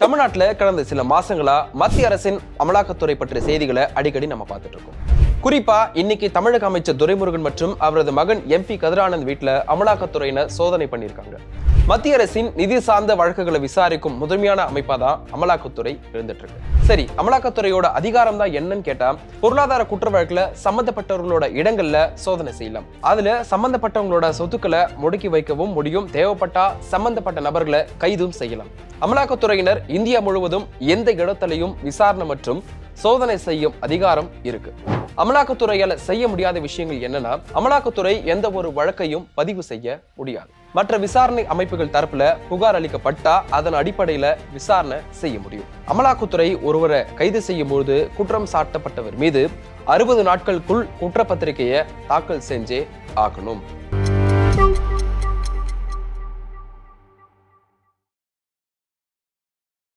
தமிழ்நாட்டுல கடந்த சில மாசங்களா மத்திய அரசின் அமலாக்கத்துறை பற்றிய செய்திகளை அடிக்கடி நம்ம பார்த்துட்டு இருக்கோம். குறிப்பா இன்னைக்கு தமிழக அமைச்சர் துரைமுருகன் மற்றும் அவரது மகன் எம்பி கதிரானந்த் வீட்டில் அமலாக்கத்துறையினர் சோதனை பண்ணியிருக்காங்க. மத்திய அரசின் நிதி சார்ந்த வழக்குகளை விசாரிக்கும் முதன்மையான அமைப்பா தான் அமலாக்கத்துறை இருந்துட்டு இருக்கு சரி அமலாக்கத்துறையோட அதிகாரம் தான் என்னன்னு கேட்டா பொருளாதார குற்ற வழக்குல சம்பந்தப்பட்டவர்களோட இடங்கள்ல சோதனை செய்யலாம். அதுல சம்பந்தப்பட்டவங்களோட சொத்துக்களை முடக்கி வைக்கவும் முடியும். தேவைப்பட்டா சம்பந்தப்பட்ட நபர்களை கைதும் செய்யலாம். அமலாக்கத்துறையினர் இந்தியா முழுவதும் எந்த இடத்திலையும் விசாரணை மற்றும் சோதனை செய்யும் அதிகாரம் இருக்கு. அமலாக்கத்துறையால் செய்ய முடியாத விஷயங்கள் என்னன்னா அமலாக்கத்துறை எந்த ஒரு வழக்கையும் பதிவு செய்ய முடியாது. மற்ற விசாரணை அமைப்புகள் தரப்புல புகார் அளிக்கப்பட்டா அதன் அடிப்படையில விசாரணை செய்ய முடியும். அமலாக்கத்துறை ஒருவரை கைது செய்யும் போது குற்றம் சாட்டப்பட்டவர் மீது அறுபது நாட்களுக்குள் குற்றப்பத்திரிகையை தாக்கல் செஞ்சே ஆகணும்.